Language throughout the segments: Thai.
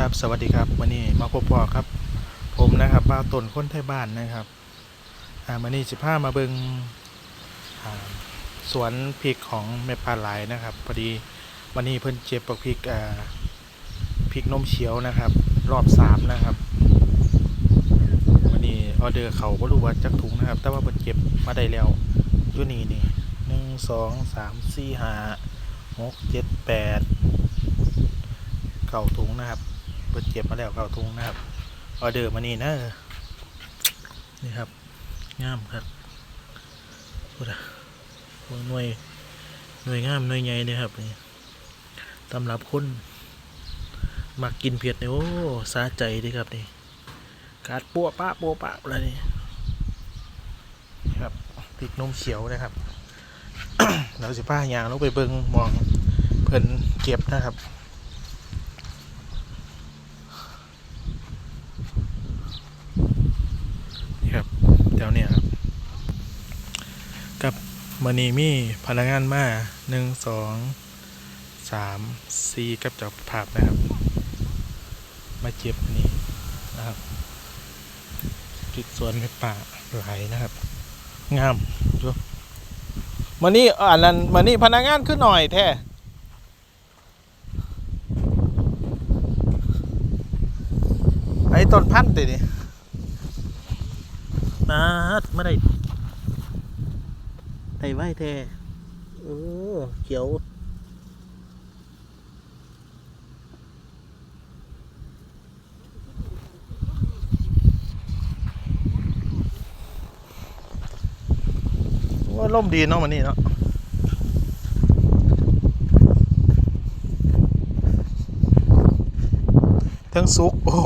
ครับสวัสดีครับวันนี้มาพบปอครับ ผมนะครับบ้าตนคนไทยบ้านนะครับอ่าวันนี้สิพามาเบิงอ่าสวนพริกของแม่ปลาไหลนะครับพอดีวันนี้เพิ่นเจ็บปักพริกอ่าพริกนมเขียวนะครับ รอบสามนะครับ วันนี้ออเดอร์เขาบ่รู้ว่าจักถุงนะครับ แต่ว่าเพิ่นเก็บมาได้แล้วยู่นี่นี่หนึ่งสองสามสี่ห้าหกเจ็ดแปดเก่าถุงนะครับ เปิดเก็บมาแล้วเก่าถุงนะครับออเดอร์มานี่นะนี่ครับงามครับพูดอะโอ้หน่วยหน่วยงามหน่วยใหญ่เลยครับนี่ตำรับคนมักกินเผ็ดเนี่ยโอ้สาใจเดีครับนี่กาดปัวปะปัวปะอะไรนี่นี่ครับพริกนมเขียวนะครับเราสิป้ายางลงไปเบิงมองเพิ่นเก็บนะครับ นี่ครับแถวเนี้ยครับ กับ มันนี่มีพนักงานมาหนึ่งสองสามสี่กับจับภาพนะครับ มาเจ็บอันนี้นะครับ จุดสวนในป่าไหลนะครับ งามดูมันนี่อันนั้นมันนี่พนักงานขึ้นหน่อยแท้ไอ้ต้นพันธุ์ตินี่นาดไม่ได้ ได้ไว้แท้เออเขียว ว่าล่มดีเนาะมันนี่เนาะทั้งสุก โอ้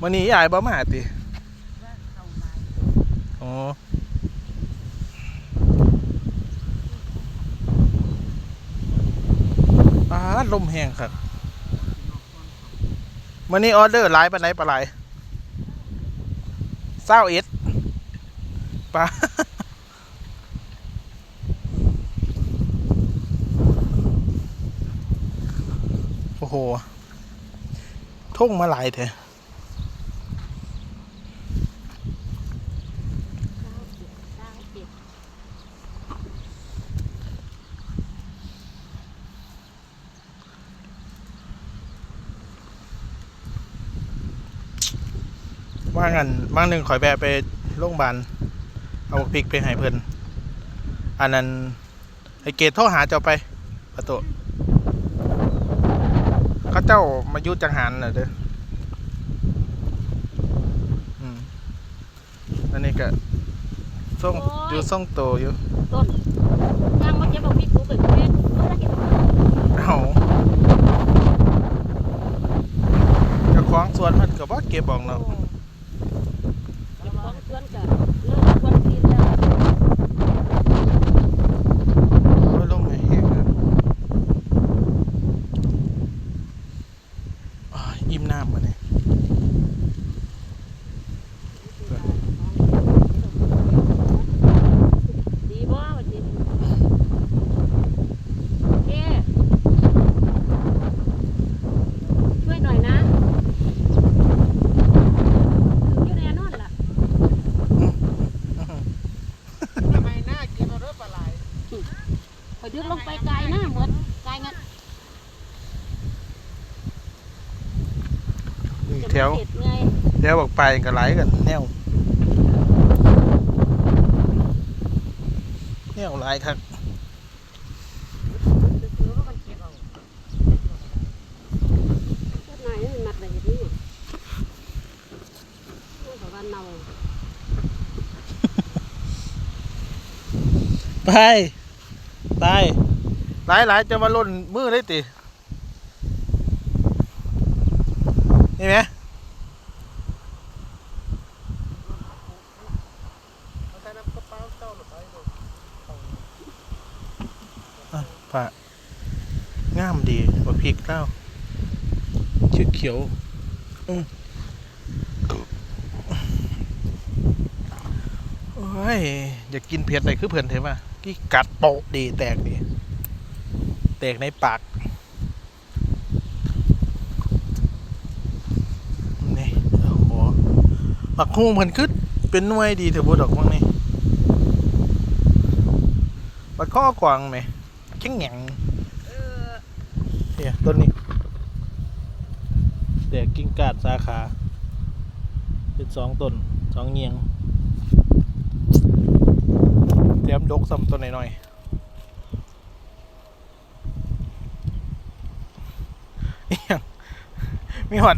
โหวันนี้ยายบ่มาติอ๋อปาลมแห้งครับวันนี้ออเดอร์หลายปานไหนปลาไหลเศร้าเอ็ดปลาโอ้โห ทุ่งมาหลายแท้ ว่างันบางหนึ่งข่อยแบะไปโรงพยาบาลเอาพริกไปให้เพิ่นอันนั้นไอเกตโทรหาเจ้าไปประตูเขาเจ้ามายุจังหันน่ะเด้ออืมอันนี้ก็ส่งโอ้ยอยู่ส่งโตอยู่ต้นย่างมาเก็บบอกพี่กูเป็นเพื่อนเมื่อไรเก็บบอกเอาเจ้าของสวนมันก็บ่เก็บออกเนาะ เก็บของเพื่อนกันเลิกวันทีแล้ว โอ้ยลมไม่แห้งครับอ้ายอิ่มน้ำมาเนี่ย ดีบ่วันนี้โอเคช่วยหน่อยนะอยู่ในนอนล่ะ ทำไมหน้ากินเอาเรื่องปลาไหล พอ ดึกลงไปไกลหน้าเหมือนไกลงั้นนี่จะแถวเผ็ดไงแถวบอกไปก็ไหลกันแนวแนวไหลครับซื้อ ตายหลายหลายจะมาล่นมือเลยตีนี่ไหมผะงามดีกว่าพริกเล่าชื่อเขียวโอ้ย อยากกินเผ็ดอะไรคือเพื่อนเถอะว่ กี่กัดโปะดีแตกดีแตกในปากนี่โอ้โหปักฮูมมันคือเป็นหน่วยดีเถอะบุดอกว่างนี่ปัดข้อกวางไหมแข็งแหงเนี่ยต้นนี้แตกกิ่งกาดสาขา เป็นสองต้นสองเงียงแถม ดกซ้ำต้นหน่อยอิหยังมีหอด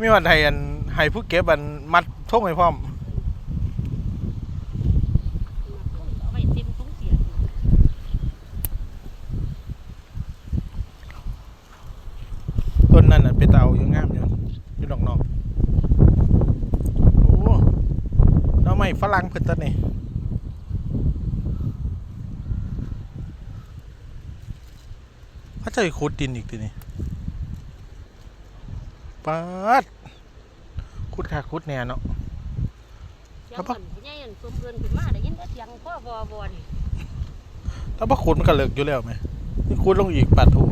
มีหอดให้อันให้ผู้เก็บอันมัดท่งให้พร้อมต้นนั้นน่ะเป็นเตาอยู่งามอยู่อยู่ดอกนอกโอ้แล้วไม่ฝรั่งเพิ่นต้นนี่เขา จะขุดดินอีกทีนี่ปาดขุดขาขุดแหน่เนาะเสียงมันผู้ใหญ่อันสมเกินขึ้นมาได้ยินแต่เสียงพ่อวอวอนี่แล้วพอขุดมันก็เลิกอยู่แล้วไหมนี่ขุดลงอีกปาดถู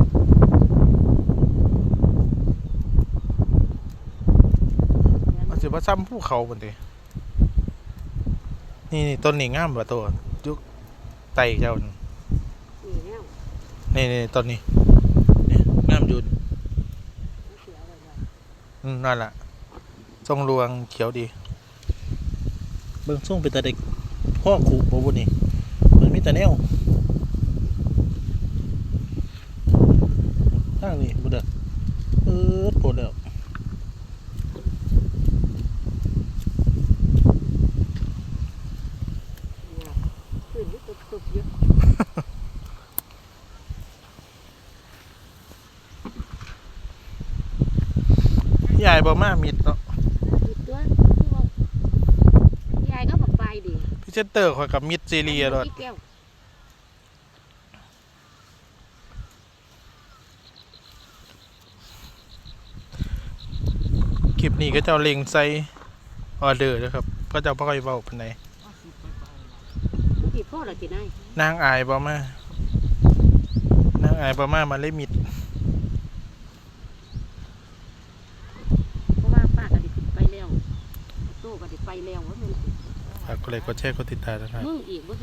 มันสิว่าซ้ำภูเขาบนทีนี่นี่ต้นนี้งามกว่าตัวยุกไตเจ้านั่นนี่แนวนี่นี่ต้นนี้นี่งามอยุน เสียอะไรวะ อืม นั่นแหละทรงรวงเขียวดี เบิ่งส่งเป็นแต่เด็กพ่อขู่บ่บุนี่มันมีแต่แนวทางนี้บุเด้อเออปวดแล้วเนี่ยขึ้นอยุตุบตุบๆอยู่ ยาย บ่มามิดเนาะอีกตัวผู้เอายายก็บอกไปดิพี่เจนเตอร์ข่อยกับมิดซีเรียรถอีกแก้วคลิปนี้ก็เจ้าเล็งใส่ออเดอร์นะครับ ก็เจ้าบ่ค่อยเว้าปานใดมันติดพ่อเหรอจีนายนางอายบ่มานางอายบ่มามาเลยมิด เพราะว่าป้าก็ได้ขึ้น ไปแล้วโตก็ได้ไปแล้วว่ามันฝากกดไลค์กดแชร์กดติดตามนะครับ มึงอีกบ่